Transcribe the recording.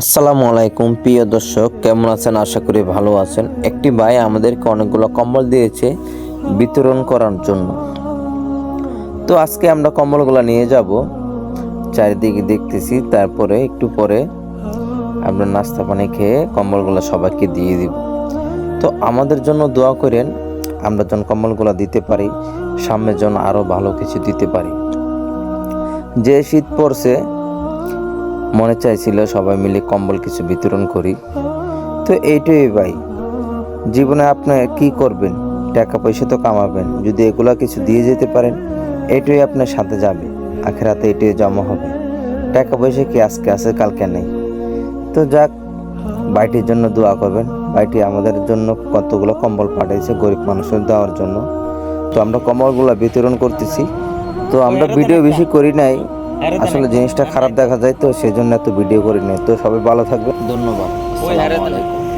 আসসালামু আলাইকুম, প্রিয় দর্শক, কেমন আছেন? আশা করি ভালো আছেন। একটি ভাই আমাদেরকে অনেকগুলো কম্বল দিয়েছে বিতরণ করার জন্য। তো আজকে আমরা কম্বলগুলো নিয়ে যাব। চারিদিকে দেখতেছি, তারপরে একটু পরে আমরা নাস্তা পানি খেয়ে কম্বলগুলো সবাইকে দিয়ে দিব। তো আমাদের জন্য দোয়া করেন, আমরা যেন কম্বলগুলো দিতে পারি সামনের জন্য আরও ভালো কিছু দিতে পারি। যে শীত পড়ছে মনে চাইছিল সবাই মিলে কম্বল কিছু বিতরণ করি। তো এইটাই ভাই। জীবনে আপনি কি করবেন? টাকা পয়সা তো কামাবেন। যদি এগুলা কিছু দিয়ে যেতে পারেন এটাই আপনার সাথে যাবে। আখেরাতে এটাই জমা হবে। টাকা পয়সা কি আজকে আছে কালকে নেই? তো যাক বাইটির জন্য দোয়া করবেন। বাইটি আমাদের জন্য কতগুলো কম্বল পাঠিয়েছে গরিব মানুষের দেওয়ার জন্য। তো আমরা কম্বলগুলো বিতরণ করতেছি। তো আমরা ভিডিও বেশি করি নাই। আসলে জিনিসটা খারাপ দেখা যায় তো সেই জন্য এত ভিডিও করি নেই তো সবাই ভালো থাকবে ধন্যবাদ। আলাইকুম।